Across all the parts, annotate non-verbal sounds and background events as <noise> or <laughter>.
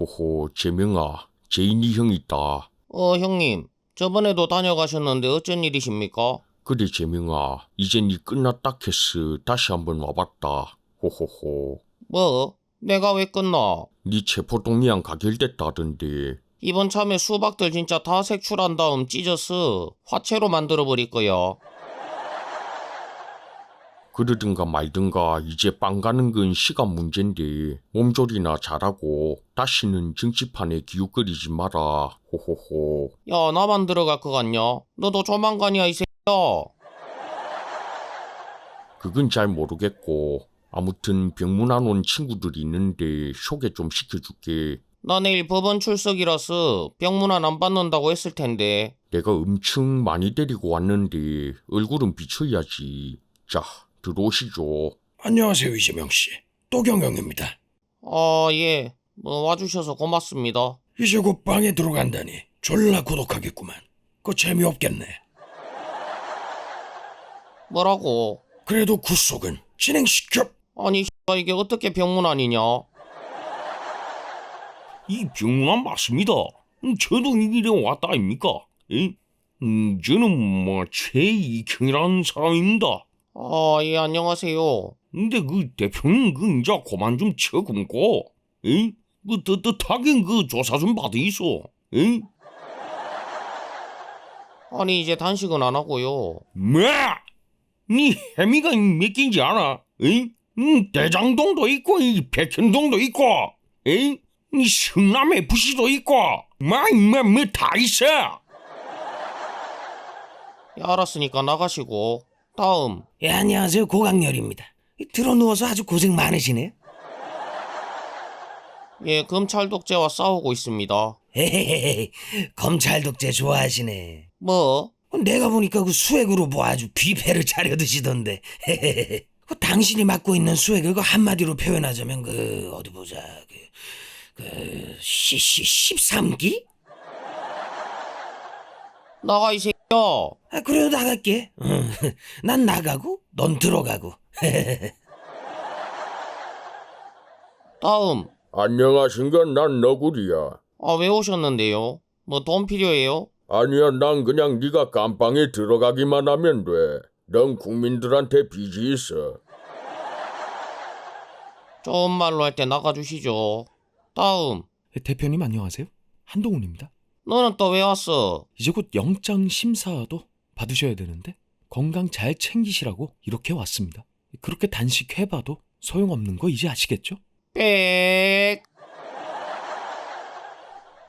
호호, 재명아, 제인이 형 있다. 어, 형님. 저번에도 다녀가셨는데 어쩐 일이십니까? 그래, 재명아, 이제 니 끝났다 캐스 다시 한번 와봤다. 호호호. 뭐? 내가 왜 끝나? 니 체포동의안 가결됐다던데. 이번 참에 수박들 진짜 다 색출한 다음 찢어서 화채로 만들어 버릴 거야. 그러든가 말든가 이제 빵 가는 건 시간 문제인데 몸조리나 잘하고 다시는 정치판에 기웃거리지 마라. 호호호. 야, 나만 들어갈 것 같냐? 너도 조만간이야, 이 새끼야. 그건 잘 모르겠고 아무튼 병문 안 온 친구들이 있는데 소개 좀 시켜줄게. 나 내일 법원 출석이라서 병문안 안 받는다고 했을 텐데. 내가 엄청 많이 데리고 왔는데 얼굴은 비춰야지. 자, 들어오시죠. 안녕하세요 이재명 씨. 도경영입니다. 아, 예. 뭐 와주셔서 고맙습니다. 이제 곧 방에 들어간다니 졸라 고독하겠구만. 그거 재미없겠네. 뭐라고? 그래도 구속은 진행시켜. 아니, 이게 어떻게 병문안이냐? 이 병문안 맞습니다. 음, 저도 이 길에 왔다 아닙니까? 에? 음, 저는 뭐 최이경이라는 사람입니다. 아, 예, 안녕하세요. 근데 그 대표님 그 이제 그만 좀 쳐 금고, 에? 그 떳떳하게 그 조사 좀 받으이소. 에? 아니, 이제 단식은 안 하고요. 뭐? 니 해미가 몇 개인지 알아? 에? 음, 대장동도 있고 이 백현동도 있고, 에? 이 성남 FC도 있고, 뭐뭐뭐다 있어. 예, 알았으니까 나가시고. 다음. 예 안녕하세요 고강렬입니다. 들어 누워서 아주 고생 많으시네. 예, 검찰 독재와 싸우고 있습니다. 헤헤헤 검찰 독재 좋아하시네. 뭐? 내가 보니까 그 수액으로 뭐 아주 뷔페를 차려 드시던데. 헤헤헤. 그 당신이 맡고 있는 수액을 그 한마디로 표현하자면 그 어디 보자 그 그 시 시 13기? 나가, 이 새끼 야. 아 그래도 나갈게. 응. <laughs> 난 나가고 넌 들어가고. <laughs> 다음. 안녕하신가 난 너구리야. 아, 왜 오셨는데요? 뭐 돈 필요해요? 아니야 난 그냥 네가 깜빵에 들어가기만 하면 돼. 넌 국민들한테 빚이 있어. 좋은 말로 할 때 나가주시죠. 다음. 대표님 안녕하세요. 한동훈입니다. 너는 또 왜 왔어? 이제 곧 영장 심사도 받으셔야 되는데 건강 잘 챙기시라고 이렇게 왔습니다. 그렇게 단식해봐도 소용없는 거 이제 아시겠죠? 빽.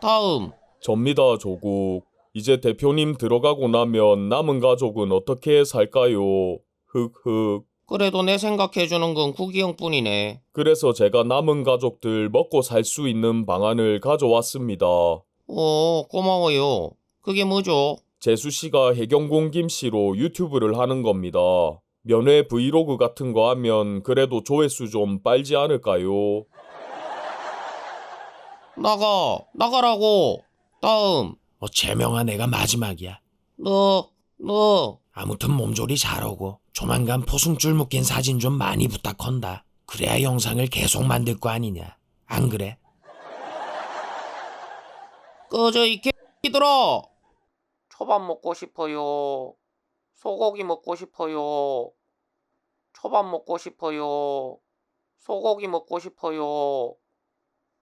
다음. 접니다, 조국. 이제 대표님 들어가고 나면 남은 가족은 어떻게 살까요? 흑흑. 그래도 내 생각해주는 건 구기 형뿐이네. 그래서 제가 남은 가족들 먹고 살 수 있는 방안을 가져왔습니다. 오, 고마워요. 그게 뭐죠? 재수 씨가 해경공 김 씨로 유튜브를 하는 겁니다. 면회 브이로그 같은 거 하면 그래도 조회수 좀 빨지 않을까요? 나가. 나가라고. 다음. 뭐 제명아 내가 마지막이야. 너, 너. 아무튼 몸조리 잘하고 조만간 포승줄 묶인 사진 좀 많이 부탁한다. 그래야 영상을 계속 만들 거 아니냐. 안 그래? 꺼져, 이 개들아. 초밥 먹고 싶어요. 소고기 먹고 싶어요. 초밥 먹고 싶어요. 소고기 먹고 싶어요.